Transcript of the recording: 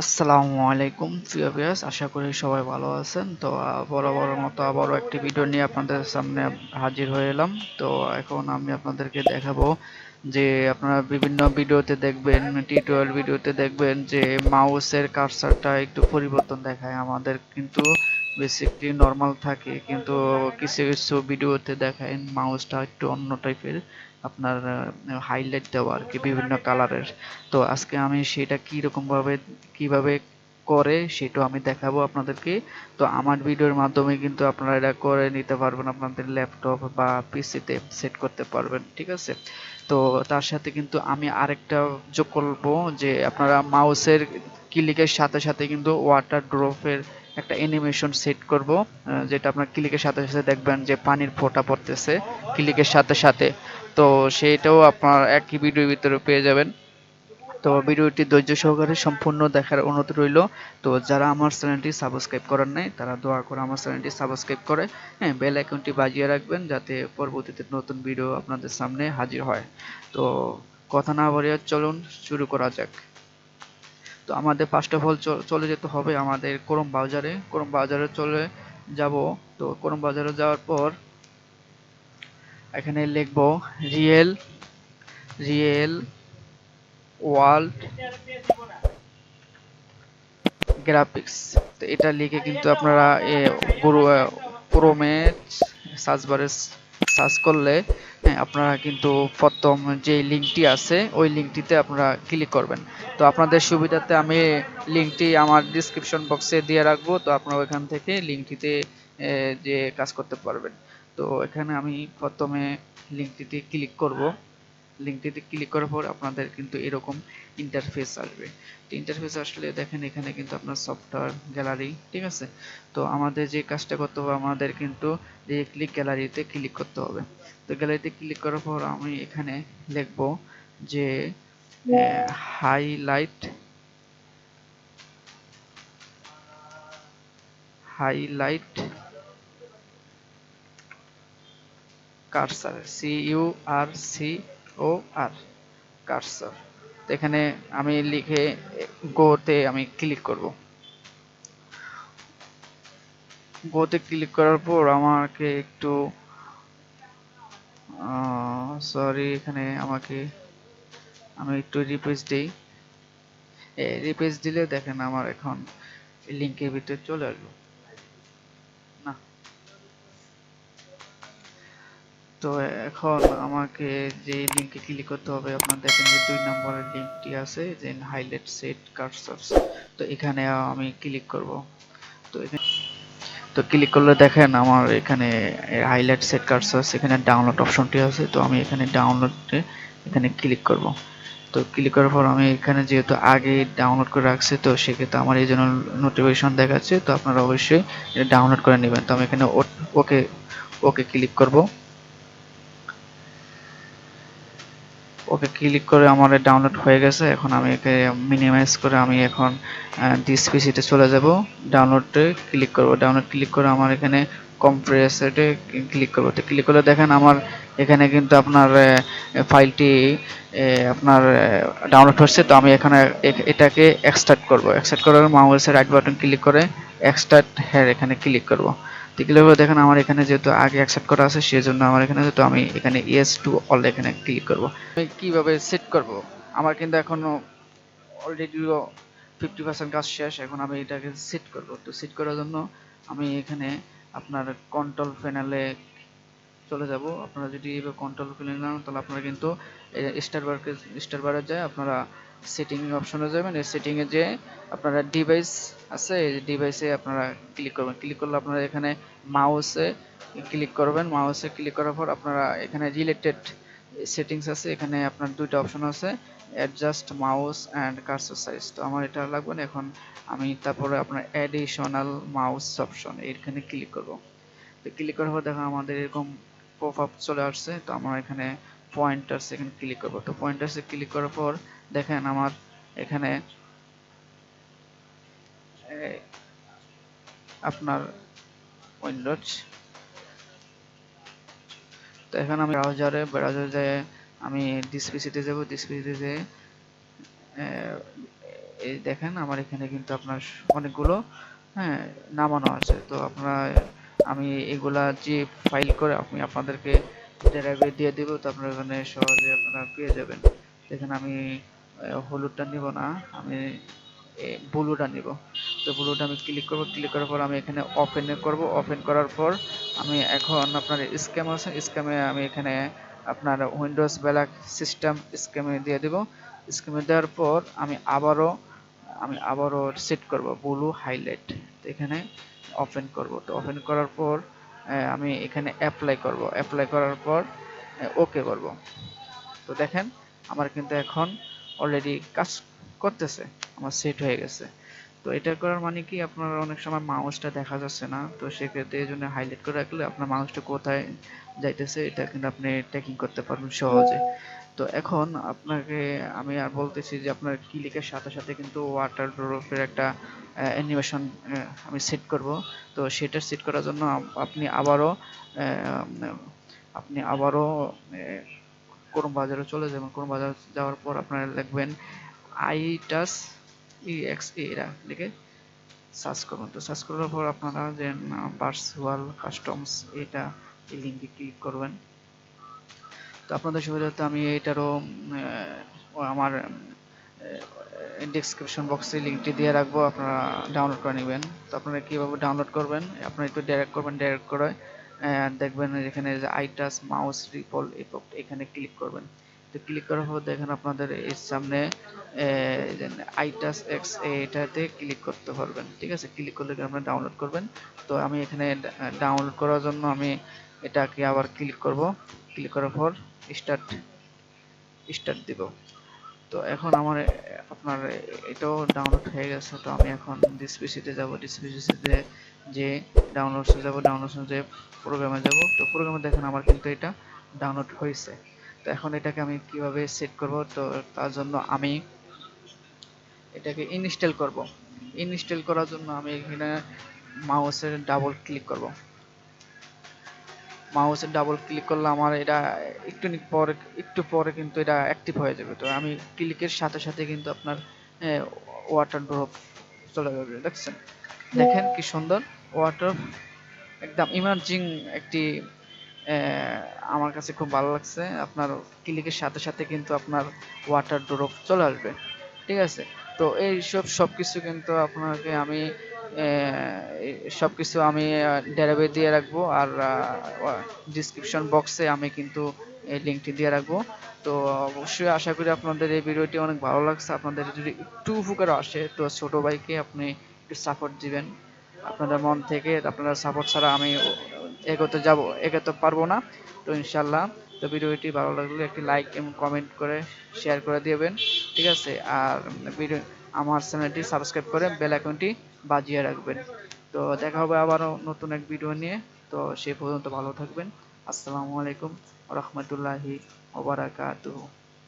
আসসালামু আলাইকুম, প্রিয় ভিউয়ার্স, আশা করি সবাই ভালো আছেন। তো বড় মতো আবারও একটি ভিডিও নিয়ে আপনাদের সামনে হাজির হয়ে এলাম। তো, এখন আমি আপনাদেরকে দেখাবো যে আপনারা বিভিন্ন ভিডিওতে দেখবেন, টিউটোরিয়াল ভিডিওতে দেখবেন যে মাউসের কার্সারটা একটু পরিবর্তন দেখায়। আমাদের কিন্তু বেসিকলি নর্মাল থাকে, কিন্তু কিছু কিছু ভিডিওতে দেখায় মাউসটা একটু অন্য টাইপের আপনার হাইলাইট দেওয়া আর কি বিভিন্ন কালারের তো আজকে আমি সেটা কি রকম ভাবে কীভাবে করে সেটা আমি দেখাবো আপনাদেরকে। তো আমার ভিডিওর মাধ্যমে কিন্তু আপনারা এটা করে নিতে পারবেন আপনাদের ল্যাপটপ বা পিসিতে সেট করতে পারবেন, ঠিক আছে? তো তার সাথে কিন্তু আমি আরেকটা যোগ করব যে আপনারা মাউসের ক্লিকের সাথে সাথে কিন্তু ওয়াটার ড্রপের একটা অ্যানিমেশন সেট করব যেটা আপনার ক্লিকের সাথে সাথে দেখবেন যে পানির ফোঁটা পড়তেছে ক্লিকের সাথে সাথে। তো সেইটাও আপনার একই ভিডিওর ভিতরে পেয়ে যাবেন। তো ভিডিওটি ধৈর্য সহকারে সম্পূর্ণ দেখার অনুরোধ রইল। তো যারা আমার চ্যানেলটি সাবস্ক্রাইব করেন নাই, তারা দোয়া করে আমার চ্যানেলটি সাবস্ক্রাইব করে হ্যাঁ বেল আইকনটি বাজিয়ে রাখবেন যাতে পরবর্তীতে নতুন ভিডিও আপনাদের সামনে হাজির হয়। তো কথা না বাড়িয়ে চলুন, শুরু করা যাক। তো আমাদের ফার্স্ট অফ অল চলে যেতে হবে আমাদের ক্রোম ব্রাউজারে ক্রোম ব্রাউজারে চলে যাব। তো ক্রোম ব্রাউজারে যাওয়ার পর এখানে লিখব রিয়েল রিয়েল ওয়ার্ল্ড গ্রাফিক্স। তো এটা লিখে কিন্তু আপনারা ক্রোমে সার্চ বারে সার্চ করলে হ্যাঁ, আপনারা কিন্তু প্রথম যে লিঙ্কটি আছে ওই লিঙ্কটিতে আপনারা ক্লিক করবেন। তো আপনাদের সুবিধাতে আমি লিঙ্কটি আমার ডিসক্রিপশন বক্সে দিয়ে রাখব তো আপনারা ওইখান থেকে লিঙ্কটিতে যে কাজ করতে পারবেন। তো এখানে আমি প্রথমে লিঙ্কটিতে ক্লিক করব। লিঙ্কটিতে ক্লিক করার পর আপনাদের কিন্তু এরকম ইন্টারফেস আসবে। তো ইন্টারফেস আসলে দেখেন এখানে কিন্তু আপনার সফটওয়্যার গ্যালারি ঠিক আছে? তো আমাদের যে কাজটা করতে হবে, আমাদের কিন্তু এই ক্লিক গ্যালারিতে ক্লিক করতে হবে। তো গ্যালারিতে ক্লিক করার পর আমি এখানে লিখব যে highlight highlight cursor C U R C O R, cursor. এখানে আমি লিখে গোতে আমি ক্লিক করব। গোতে ক্লিক করার পর আমাকে একটু সরি এখানে আমাকে আমি একটু রিপ্লেস দিই। রিপ্লেস দিলে দেখেন আমার এখন লিঙ্কের ভিতরে চলে আসব তো এখন আমাকে যে লিঙ্কে ক্লিক করতে হবে, আপনার দেখেন যে দুই নম্বরের লিঙ্কটি আছে, যে হাইলাইট সেট কার্সার্স তো এখানে আমি ক্লিক করব। তো এখানে তো ক্লিক করলে দেখেন আমার এখানে হাইলাইট সেট কার্সার্স এখানে ডাউনলোড অপশনটি আছে, তো আমি এখানে ডাউনলোডে এখানে ক্লিক করব। তো ক্লিক করার পর আমি এখানে যেহেতু আগে ডাউনলোড করে রাখছি, তো সেক্ষেত্রে আমার এই জন্য নোটিফিকেশন দেখাচ্ছে, তো আপনারা অবশ্যই ডাউনলোড করে নেবেন। তো আমি এখানে ওকে ওকে ক্লিক করব। ওকে ক্লিক করে আমার ডাউনলোড হয়ে গেছে। এখন আমি একে মিনিমাইজ করে আমি এখন দিস পিসিতে চলে যাব। ডাউনলোডে ক্লিক করব। ডাউনলোড ক্লিক করে আমার এখানে কম্প্রেসেটে ক্লিক করব। তো ক্লিক করলে দেখেন আমার এখানে কিন্তু আপনার ফাইলটি আপনার ডাউনলোড হচ্ছে। তো আমি এখানে এটাকে এক্সট্রাক্ট করব। এক্সট্রাক্ট করার মাউসের রাইট বাটন ক্লিক করে এক্সট্রাক্ট হ্যাঁ এখানে ক্লিক করব। করে দেখেন আমার এখানে যেহেতু আগে অ্যাকসেপ্ট করা আছে, সেজন্য আমার এখানে যেহেতু আমি এখানে ইয়েস টু অল এখানে ক্লিক করব। আমি কীভাবে সেট করব? আমার কিন্তু এখনও অলরেডি ফিফটি পার্সেন্ট কাজ শেষ, এখন আমি এটাকে সেট করব। তো সেট করার জন্য আমি এখানে আপনার কন্ট্রোল প্যানেলে চলে যাব। আপনারা যদি কন্ট্রোল প্যানেল নেন তাহলে আপনারা কিন্তু স্টার বারকে স্টার বারে যায়, আপনারা সেটিং অপশনে যাবেন এই সেটিংয়ে যে আপনারা ডিভাইস আছে, এই ডিভাইসে আপনারা ক্লিক করবেন। ক্লিক করলে আপনারা এখানে মাউসে ক্লিক করবেন। মাউসে ক্লিক করার পর আপনারা এখানে রিলেটেড সেটিংস আছে, এখানে আপনার দুইটা অপশন আছে adjust mouse and cursor size তো আমার এটা লাগবে না, এখন আমি তারপরে আপনার অ্যাডিশনাল মাউস অপশন এখানে ক্লিক করব। তো ক্লিক করার পর দেখো আমাদের এরকম পপ আপ চলে আসছে, তো আমরা এখানে পয়েন্টার্স এখানে ক্লিক করব। তো পয়েন্টার্সে ক্লিক করার পর দেখেন আমার এখানে আপনার উইন্ডোজ। তো এখন আমি ব্রাউজারে ব্রাউজারে যেয়ে আমি ডিসপিসিতে যাব, ডিসপিসিতে যেয়ে এই দেখেন আমার এখানে কিন্তু আপনার অনেকগুলো হ্যাঁ নামানো আছে। তো আপনারা, আমি এগুলা যে ফাইল করে আমি আপনাদেরকে ড্রাইভে দিয়ে দেবো, তো আপনারা এখানে সহজে আপনারা পেয়ে যাবেন। এখানে আমি হলুদটা নিব না, আমি ব্লুটা নিব। তো ব্লুটা আমি ক্লিক করব ক্লিক করার পর আমি এখানে ওপেন করব। ওপেন করার পর আমি এখন আপনার স্ক্যাম আছে স্ক্যামে আমি এখানে আপনার উইন্ডোজ ব্ল্যাক সিস্টেম স্ক্যামে দিয়ে দেব। স্ক্যামে দেওয়ার পর আমি আবারও আমি আবারও সেট করব ব্লু হাইলাইট তো এখানে ওপেন করব। তো ওপেন করার পর আমি এখানে অ্যাপ্লাই করব। অ্যাপ্লাই করার পর ওকে করব। তো দেখেন, আমার কিন্তু এখন অলরেডি কাজ করতেছে, আমার সেট হয়ে গেছে। তো এটা করার মানে কি আপনার অনেক সময় মাউসটা দেখা যাচ্ছে না, তো সেক্ষেত্রে এই জন্য হাইলাইট করে রাখলে আপনার মাউসটা কোথায় যাইতেছে, এটা কিন্তু আপনি ট্র্যাকিং করতে পারবেন সহজে। তো এখন আপনাকে আমি আর বলতেছি যে আপনার ক্লিকের সাথে সাথে কিন্তু ওয়াটার ড্রপের একটা অ্যানিমেশন আমি সেট করব। তো সেটা সেট করার জন্য আপনি আবারও আপনি আবারও কোন বাজারে চলে যাবেন। কোন বাজার যাওয়ার পর আপনারা লিখবেন আই টাচ ইএক্স এরা লিখে সার্চ করবেন। তো সার্চ করার পর আপনারা যে ভার্চুয়াল কাস্টমস এটা এই লিঙ্কে ক্লিক করবেন। তো আপনাদের সুবিধার্থে আমি এটারও আমার ডেসক্রিপশন বক্সে লিঙ্কটি দিয়ে রাখব, আপনারা ডাউনলোড করে নেবেন। তো আপনারা কীভাবে ডাউনলোড করবেন? আপনারা একটু ডাইরেক্ট করবেন ডাইরেক্ট করে দেখবেন এখানে আইটাস, মাউস, রিপল এখানে ক্লিক করবেন। তো ক্লিক করার পর দেখেন আপনাদের এর সামনে আইটাস এক্স, এটাতে ক্লিক করতে পারবেন। ঠিক আছে? ক্লিক করলে আপনারা ডাউনলোড করবেন। তো আমি এখানে ডাউনলোড করার জন্য আমি এটাকে আবার ক্লিক করব। ক্লিক করার পর স্টার্ট স্টার্ট দিব। তো এখন আমার, আপনার এটাও ডাউনলোড হয়ে গেছে। তো আমি এখন ডিসপিসিতে যাব। ডিসপিসিতে যে ডাউনলোডসে যাব ডাউনলোডসে যে প্রোগ্রামে যাব। তো প্রোগ্রামে দেখেন আমার কিন্তু এটা ডাউনলোড হয়েছে। তো এখন এটাকে আমি কীভাবে সেট করব? তো তার জন্য আমি এটাকে ইনস্টল করব। ইনস্টল করার জন্য আমি এখানে মাউসের ডাবল ক্লিক করব। মাউসের ডাবল ক্লিক করলে আমার এটা একটু পরে একটু পরে কিন্তু এটা অ্যাক্টিভ হয়ে যাবে। তো আমি ক্লিকের সাথে সাথে কিন্তু আপনার ওয়াটার ড্রপ চলে যাবে। দেখছেন? দেখেন কি সুন্দর। ওয়াটার একদম ইমার্জিং একটি আমার কাছে খুব ভালো লাগছে। আপনার ক্লিকের সাথে সাথে কিন্তু আপনার ওয়াটার ড্রপ চলে আসবে। ঠিক আছে? তো এই সব সব কিছু কিন্তু আপনাকে আমি সব কিছু আমি ডেরাবে দিয়ে রাখব। আর ডিসক্রিপশন বক্সে আমি কিন্তু এই লিঙ্কটি দিয়ে রাখব। তো অবশ্যই আশা করি আপনাদের এই ভিডিওটি অনেক ভালো লাগছে। আপনাদের যদি একটু উপকার আসে, তো ছোট ভাইকে আপনি একটু সাপোর্ট দিবেন। আপনাদের মন থেকে আপনারা সাপোর্ট ছাড়া আমি এগোতে যাব, এগোতে পারব না। তো ইনশাল্লাহ তো ভিডিওটি ভালো লাগলে একটি লাইক এবং কমেন্ট করে শেয়ার করে দেবেন, ঠিক আছে? আর ভিডিও, আমার চ্যানেলটি সাবস্ক্রাইব করে বেল আইকনটি বাজিয়ে রাখবেন। তো দেখা হবে আবারও নতুন এক ভিডিও নিয়ে। তো সে পর্যন্ত ভালো থাকবেন। আসসালামু আলাইকুম রহমতুল্লাহি ওবারাকাতুহু